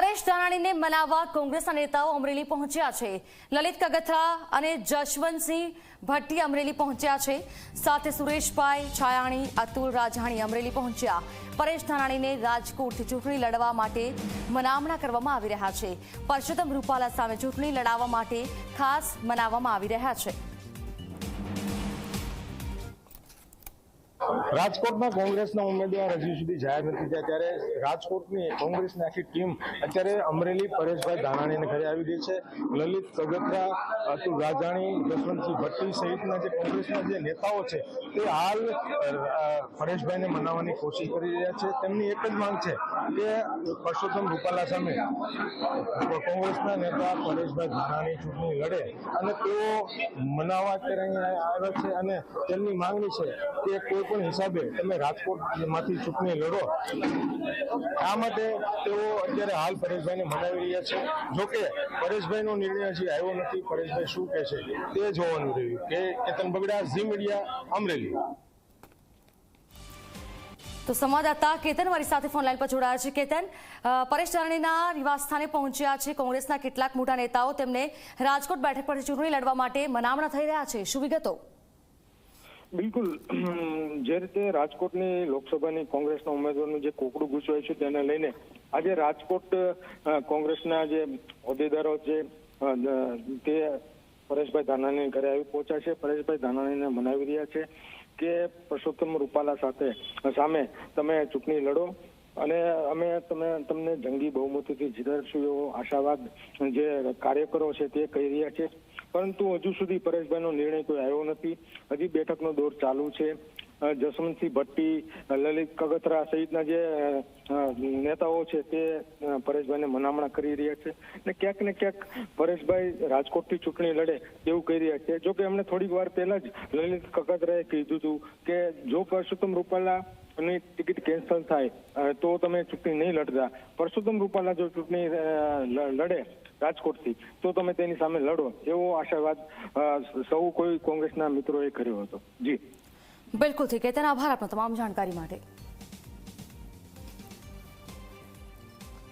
પરેશ ધાનાણીને મનાવવા કોંગ્રેસના નેતાઓ અમરેલી પહોંચ્યા છે. લલિત કગથરા અને જશવંતસિંહ ભટ્ટી અમરેલી પહોંચ્યા છે. સાથે સુરેશભાઈ છાયાણી, અતુલ રાજાણી અમરેલી પહોંચ્યા. પરેશ ધાનાણીને રાજકોટથી ચૂંટણી લડવા માટે મનામણા કરવામાં આવી રહ્યા છે. પરસોત્તમ રૂપાલા સામે ચૂંટણી લડાવવા માટે ખાસ મનાવવામાં આવી રહ્યા છે. રાજકોટમાં કોંગ્રેસના ઉમેદવાર હજી સુધી જાહેર નથી થયા. ત્યારે રાજકોટની કોંગ્રેસની આખી ટીમ અત્યારે અમરેલી, પરેશભાઈ ધાનાણીને ઘરે આવી ગઈ છે. લલિત કગથરા, અતુલ રાજાણી, જસવંતસિંહ ભટ્ટી સહિતના જે કોંગ્રેસના જે નેતાઓ છે, તે હાલ પરેશભાઈને મનાવવાની કોશિશ કરી રહ્યા છે. તેમની એક જ માંગ છે કે પરસોત્તમ રૂપાલા સામે કોંગ્રેસના નેતા પરેશભાઈ ધાનાણી ચૂંટણી લડે અને તેઓ મનાવવા અત્યારે અહીંયા આવ્યા છે અને તેમની માંગણી છે કે કોઈ પણ હિસાબે તમે રાજકોટમાંથી ચૂંટણી લડો. આ માટે તેઓ અત્યારે હાલ પરેશભાઈને મનાવી રહ્યા છે. જોકે પરેશભાઈનો નિર્ણય હજી આવ્યો નથી. પરેશભાઈ શું કહે છે તે જોવાનું રહ્યું કે કેતન બગડા, ઝી મીડિયા, અમરેલી. તો સંવાદદાતા કેતન મારી સાથે ફોન લાઈન પર જોડાયા છે. કેતન પરેશ પરેશ નિવાસ નિવાસસ્થાને પહોંચ્યા છે. કોંગ્રેસના કેટલાક મોટા નેતાઓ તેમને રાજકોટ બેઠક પરથી ચૂંટણી લડવા માટે મનામણા થઈ રહ્યા છે. શું વિગતો? બિલકુલ. જે રીતે રાજકોટની લોકસભાની કોંગ્રેસના ઉમેદવારનું જે કોકડું ગૂંચવાય છે તેને લઈને આજે રાજકોટ કોંગ્રેસના જે હોદ્દેદારો છે તે પરેશભાઈ ધાનાણી ઘરે આવી પહોંચ્યા છે. પરેશભાઈ ધાનાણીને મનાવી રહ્યા છે કે પરસોત્તમ રૂપાલા સાથે સામે તમે ચૂંટણી લડો અને અમે તમે, તમને જંગી બહુમતીથી જીતાડશું એવો આશાવાદ જે કાર્યકરો છે તે કહી રહ્યા છે. પરંતુ હજુ સુધી પરેશભાઈનો નિર્ણય કોઈ આવ્યો નથી. હજી બેઠકનો દોર ચાલુ છે. જસવંતસિંહ ભટ્ટી લલિત કગથરા સહિતના જે નેતાઓ છે તે પરેશભાઈને મનામણા કરી રહ્યા છે. અને ક્યાંક ને ક્યાંક પરેશભાઈ રાજકોટથી ચૂંટણી લડે એવું કહી રહ્યા છે. જો કે એમણે થોડીક વાર પહેલા જ લલિત કગથરાએ કીધું હતું કે, જો પરસોત્તમ રૂપાલા ની ટિકિટ કેન્સલ થાય તો તમે ચૂંટણી નહીં લડતા. પરસોત્તમ રૂપાલા જો ચૂંટણી લડે રાજકોટથી, તો તમે તેની સામે લડો. એવો આશાવાદ સૌ કોઈ કોંગ્રેસના મિત્રોએ કર્યો હતો. જી. બિલકુલ ઠીક. કેતન આભાર આપનો તમામ જાણકારી માટે.